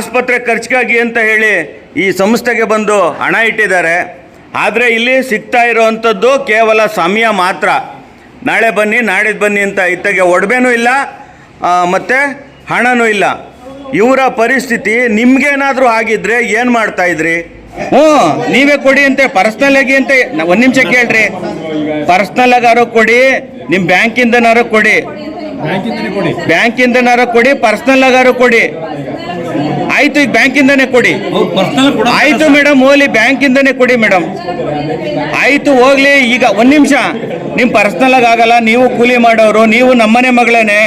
ಆಸ್ಪತ್ರೆ ಖರ್ಚಿಗಾಗಿ ಅಂತ ಹೇಳಿ ಈ ಸಂಸ್ಥೆಗೆ ಬಂದು ಹಣ ಇಟ್ಟಿದ್ದಾರೆ. ಆದರೆ ಇಲ್ಲಿ ಸಿಗ್ತಾ ಇರೋವಂಥದ್ದು ಕೇವಲ ಸಮಯ ಮಾತ್ರ. ನಾಳೆ ಬನ್ನಿ ನಾಡಿದ್ದು ಬನ್ನಿ ಅಂತ ಇತ್ತಗೆ ಒಡವೆನೂ ಇಲ್ಲ ಮತ್ತು ಹಣನೂ ಇಲ್ಲ. ಇವರ ಪರಿಸ್ಥಿತಿ ನಿಮ್ಗೇನಾದರೂ ಆಗಿದ್ರೆ ಏನು ಮಾಡ್ತಾ ಇದ್ರಿ? ಹ್ಞೂ ನೀವೇ ಕೊಡಿ ಅಂತೆ ಪರ್ಸ್ನಲ್ ಆಗಿ ಅಂತ. ಒಂದು ನಿಮಿಷ ಕೇಳ್ರಿ. ಪರ್ಸ್ನಲ್ ಆಗಾರು ಕೊಡಿ ನಿಮ್ಮ ಬ್ಯಾಂಕಿಂದನಾರು ಕೊಡಿ. ಬ್ಯಾಂಕಿಂದನೇ ಕೊಡಿ. ಬ್ಯಾಂಕಿಂದನಾರು ಕೊಡಿ ಪರ್ಸ್ನಲ್ ಆಗಾರು ಕೊಡಿ. ಆಯ್ತು ಈಗ ಬ್ಯಾಂಕಿಂದನೇ ಕೊಡಿ. ಆಯ್ತು ಮೇಡಮ್ ಹೋಗ್ಲಿ ಬ್ಯಾಂಕಿಂದನೇ ಕೊಡಿ ಮೇಡಮ್ ಆಯ್ತು ಹೋಗ್ಲಿ ಈಗ ಒಂದ್ ನಿಮಿಷ. ನಿಮ್ ಪರ್ಸನಲ್ ಆಗಿ ಆಗಲ್ಲ ನೀವು ಕೂಲಿ ಮಾಡೋರು ನೀವು ನಮ್ಮನೆ ಮಗಳೇನೆ.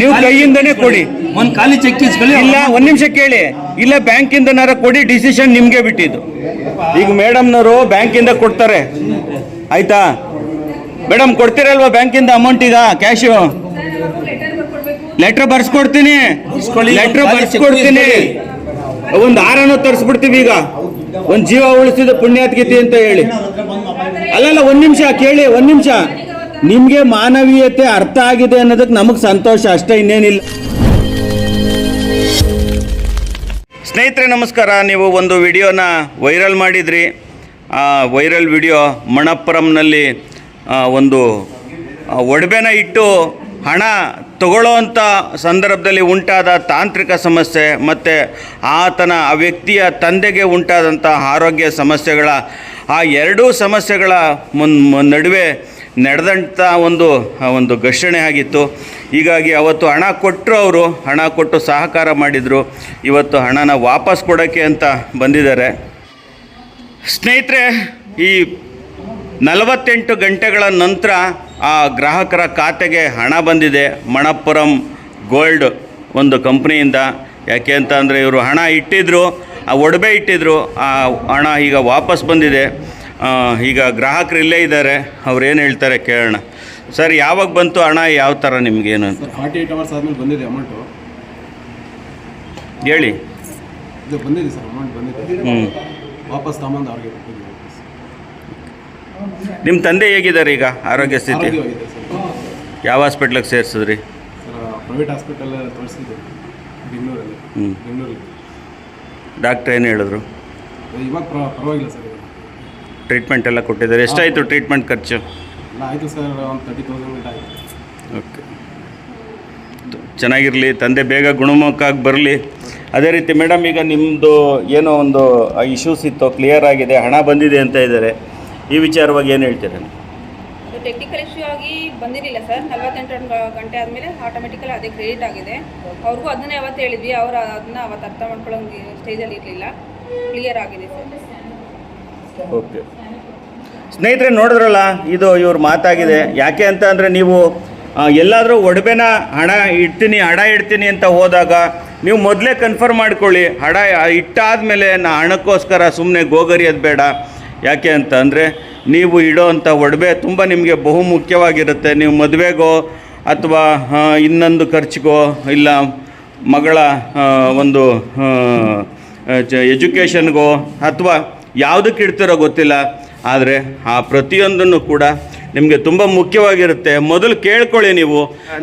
ನೀವು ಕೈಯಿಂದನೇ ಕೊಡಿ. ಒಂದ್ ಖಾಲಿ ಚೆಕ್ ಇಲ್ಲ ಒಂದ್ ನಿಮಿಷ ಕೇಳಿ. ಇಲ್ಲ ಬ್ಯಾಂಕಿಂದನಾರ ಕೊಡಿ ಡಿಸಿಷನ್ ನಿಮ್ಗೆ ಬಿಟ್ಟಿದ್ದು. ಈಗ ಮೇಡಮ್ನವರು ಬ್ಯಾಂಕಿಂದ ಕೊಡ್ತಾರೆ. ಆಯ್ತಾ? ಮೇಡಮ್ ಕೊಡ್ತೀರಲ್ವಾ ಬ್ಯಾಂಕಿಂದ ಅಮೌಂಟ್ ಈಗ ಕ್ಯಾಶು ಲೆಟರ್ ಬರ್ಸ್ಕೊಡ್ತೀನಿ. ಲೆಟ್ರ್ ಬರ್ಸ್ಕೊಡ್ತೀನಿ. ಒಂದು ಆರನ್ನು ತರಿಸ್ಬಿಡ್ತೀವಿ ಈಗ. ಒಂದು ಜೀವ ಉಳಿಸಿದ ಪುಣ್ಯಾತ್ಗಿತಿ ಅಂತ ಹೇಳಿ. ಅಲ್ಲಲ್ಲ ಒಂದ್ ನಿಮಿಷ ಕೇಳಿ ಒಂದ್ ನಿಮಿಷ. ನಿಮ್ಗೆ ಮಾನವೀಯತೆ ಅರ್ಥ ಆಗಿದೆ ಅನ್ನೋದಕ್ಕೆ ನಮಗ್ ಸಂತೋಷ ಅಷ್ಟೇ ಇನ್ನೇನಿಲ್ಲ. ಸ್ನೇಹಿತರೆ ನಮಸ್ಕಾರ. ನೀವು ಒಂದು ವಿಡಿಯೋನ ವೈರಲ್ ಮಾಡಿದ್ರಿ. ಆ ವೈರಲ್ ವಿಡಿಯೋ ಮಣಪ್ಪುರಂನಲ್ಲಿ ಒಂದು ಒಡಬೆನ ಒಡವೆನ ಇಟ್ಟು ಹಣ ತಗೊಳ್ಳೋವಂಥ ಸಂದರ್ಭದಲ್ಲಿ ಉಂಟಾದ ತಾಂತ್ರಿಕ ಸಮಸ್ಯೆ ಮತ್ತು ಆತನ ಆ ವ್ಯಕ್ತಿಯ ತಂದೆಗೆ ಉಂಟಾದಂಥ ಆರೋಗ್ಯ ಸಮಸ್ಯೆಗಳ, ಆ ಎರಡೂ ಸಮಸ್ಯೆಗಳ ಮುನ್ ನಡುವೆ ನಡೆದಂಥ ಒಂದು ಒಂದು ಘರ್ಷಣೆ ಆಗಿತ್ತು. ಹೀಗಾಗಿ ಅವತ್ತು ಹಣ ಕೊಟ್ಟರು ಅವರು. ಹಣ ಕೊಟ್ಟು ಸಹಕಾರ ಮಾಡಿದರು. ಇವತ್ತು ಹಣನ ವಾಪಸ್ ಕೊಡೋಕ್ಕೆ ಅಂತ ಬಂದಿದ್ದಾರೆ. ಸ್ನೇಹಿತರೆ, ಈ ನಲವತ್ತೆಂಟು ಗಂಟೆಗಳ ನಂತರ ಆ ಗ್ರಾಹಕರ ಖಾತೆಗೆ ಹಣ ಬಂದಿದೆ. ಮಣಪ್ಪುರಂ ಗೋಲ್ಡ್ ಒಂದು ಕಂಪ್ನಿಯಿಂದ. ಯಾಕೆ ಅಂತ ಅಂದರೆ ಇವರು ಹಣ ಇಟ್ಟಿದ್ದರು ಆ ಒಡವೆ ಇಟ್ಟಿದ್ದರು ಆ ಹಣ ಈಗ ವಾಪಸ್ ಬಂದಿದೆ. ಈಗ ಗ್ರಾಹಕರು ಇಲ್ಲೇ ಇದ್ದಾರೆ. ಅವ್ರು ಏನು ಹೇಳ್ತಾರೆ ಕೇಳೋಣ. ಸರ್ ಯಾವಾಗ ಬಂತು ಹಣ? ಯಾವ ಥರ ನಿಮಗೇನು ಅಂತ? ಫಾರ್ಟಿ ಏಯ್ಟ್ ಅವರ್ಸ್ ಆದಮೇಲೆ ಬಂದಿದೆ ಅಮೌಂಟು ಹೇಳಿ. ಇದು ಬಂದಿದೆ ಸರ್ ಅಮೌಂಟ್ ಬಂದಿದೆ. ಹ್ಞೂ ವಾಪಸ್ ತಗೊಂಬಂದು ಅವ್ರಿಗೆ ಕೊಟ್ಟಿದ್ದೀವಿ. ನಿಮ್ಮ ತಂದೆ ಹೇಗಿದ್ದಾರೆ ಈಗ ಆರೋಗ್ಯ ಸ್ಥಿತಿ? ಆರೋಗ್ಯವಾಗಿದೆ ಸರ್. ಯಾವ ಹಾಸ್ಪಿಟ್ಲಿಗೆ ಸೇರಿಸಿದ್ರಿ? ಸರ್ ಪ್ರೈವೇಟ್ ಹಾಸ್ಪಿಟಲ್ ತೋರಿಸಿದ್ದೆ ಬೆಂಗಳೂರಲ್ಲಿ. ಹ್ಞೂ ಬೆಂಗಳೂರಲ್ಲಿ. ಡಾಕ್ಟ್ರ್ ಏನು ಹೇಳಿದ್ರು? ಇವಾಗ ಪ್ರ- ಪರವಾಗಿಲ್ಲ ಸರ್ ಇವಾಗ. ಟ್ರೀಟ್ಮೆಂಟ್ ಎಲ್ಲ ಕೊಟ್ಟಿದ್ದಾರೆ. ಎಷ್ಟಾಯಿತು ಟ್ರೀಟ್ಮೆಂಟ್ ಖರ್ಚು? ಎಲ್ಲ ಆಯಿತು ಸರ್ ಒಂದು ತರ್ಟಿ ತೌಸಂಡ್ ಗಂಟೆ ಆಯಿತು. ಓಕೆ. ಚೆನ್ನಾಗಿರಲಿ. ತಂದೆ ಬೇಗ ಗುಣಮುಖಾಗಿ ಬರಲಿ. ಅದೇ ರೀತಿ ಮೇಡಮ್ ಈಗ ನಿಮ್ಮದು ಏನೋ ಒಂದು ಇಶ್ಯೂಸ್ ಇತ್ತು ಕ್ಲಿಯರ್ ಆಗಿದೆ ಹಣ ಬಂದಿದೆ ಅಂತ ಇದ್ದಾರೆ. ಈ ವಿಚಾರವಾಗಿ ಏನು ಹೇಳ್ತೀರಾ? ಟೆಕ್ನಿಕಲ್ ಇಶ್ಯೂ ಆಗಿ ಬಂದಿರಲಿಲ್ಲ ಸರ್. ನಲವತ್ತೆಂಟು ಗಂಟೆ ಆದಮೇಲೆ ಆಟೋಮೆಟಿಕಲ್ ಅದೇ ಕ್ರೆಡಿಟ್ ಆಗಿದೆ. ಅವ್ರಿಗೂ ಅದನ್ನೇ ಅವತ್ತು ಹೇಳಿದ್ವಿ. ಅವರು ಅದನ್ನ ಅವತ್ತು ಅರ್ಥ ಮಾಡ್ಕೊಳ್ಳೋ ಸ್ಟೇಜಲ್ಲಿ ಇರಲಿಲ್ಲ. ಕ್ಲಿಯರ್ ಆಗಿದೆ ಸರ್. ಓಕೆ ಸ್ನೇಹಿತರೆ ನೋಡಿದ್ರಲ್ಲ ಇದು ಇವ್ರ ಮಾತಾಗಿದೆ. ಯಾಕೆ ಅಂತ ಅಂದರೆ ನೀವು ಎಲ್ಲಾದರೂ ಒಡವೆನ ಹಣ ಇಡ್ತೀನಿ ಹಣ ಇಡ್ತೀನಿ ಅಂತ ಹೋದಾಗ ನೀವು ಮೊದಲೇ ಕನ್ಫರ್ಮ್ ಮಾಡ್ಕೊಳ್ಳಿ. ಹಣ ಇಟ್ಟಾದಮೇಲೆ ನಾ ಹಣಕ್ಕೋಸ್ಕರ ಸುಮ್ಮನೆ ಗೋಗರಿಯೋದು ಬೇಡ. ಯಾಕೆ ಅಂತ ಅಂದರೆ ನೀವು ಇಡೋವಂಥ ಒಡವೆ ತುಂಬ ನಿಮಗೆ ಬಹು ಮುಖ್ಯವಾಗಿರುತ್ತೆ ನೀವು ಮದುವೆಗೋ ಅಥವಾ ಇನ್ನೊಂದು ಖರ್ಚಿಗೋ ಇಲ್ಲ ಮಗಳ ಒಂದು ಎಜುಕೇಷನ್ಗೋ ಅಥವಾ ಯಾವುದಕ್ಕೆ ಇಡ್ತಿರೋ ಗೊತ್ತಿಲ್ಲ. ಆದರೆ ಆ ಪ್ರತಿಯೊಂದನ್ನು ಕೂಡ ನಿಮಗೆ ತುಂಬ ಮುಖ್ಯವಾಗಿರುತ್ತೆ. ಮೊದಲು ಕೇಳ್ಕೊಳ್ಳಿ ನೀವು.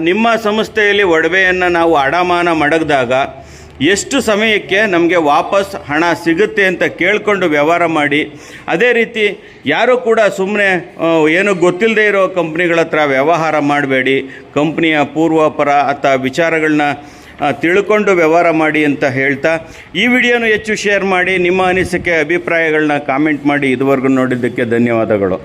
ನಿಮ್ಮ ಸಂಸ್ಥೆಯಲ್ಲಿ ಒಡವೆಯನ್ನು ನಾವು ಅಡಮಾನ ಮಡಗಿದಾಗ ಎಷ್ಟು ಸಮಯಕ್ಕೆ ನಮಗೆ ವಾಪಸ್ ಹಣ ಸಿಗುತ್ತೆ ಅಂತ ಕೇಳಿಕೊಂಡು ವ್ಯವಹಾರ ಮಾಡಿ, ಅದೇ ರೀತಿ ಯಾರೂ ಕೂಡ ಸುಮ್ಮನೆ ಏನು ಗೊತ್ತಿಲ್ಲದೆ ಇರೋ ಕಂಪ್ನಿಗಳ ಹತ್ರ ವ್ಯವಹಾರ ಮಾಡಬೇಡಿ, ಕಂಪ್ನಿಯ ಪೂರ್ವಾಪರ ಅಥವಾ ವಿಚಾರಗಳನ್ನ ತಿಳ್ಕೊಂಡು ವ್ಯವಹಾರ ಮಾಡಿ ಅಂತ ಹೇಳ್ತಾ, ಈ ವಿಡಿಯೋನು ಹೆಚ್ಚು ಶೇರ್ ಮಾಡಿ, ನಿಮ್ಮ ಅನಿಸಿಕೆ, ಅಭಿಪ್ರಾಯಗಳನ್ನ ಕಾಮೆಂಟ್ ಮಾಡಿ ಇದುವರೆಗೂ ನೋಡಿದ್ದಕ್ಕೆ ಧನ್ಯವಾದಗಳು.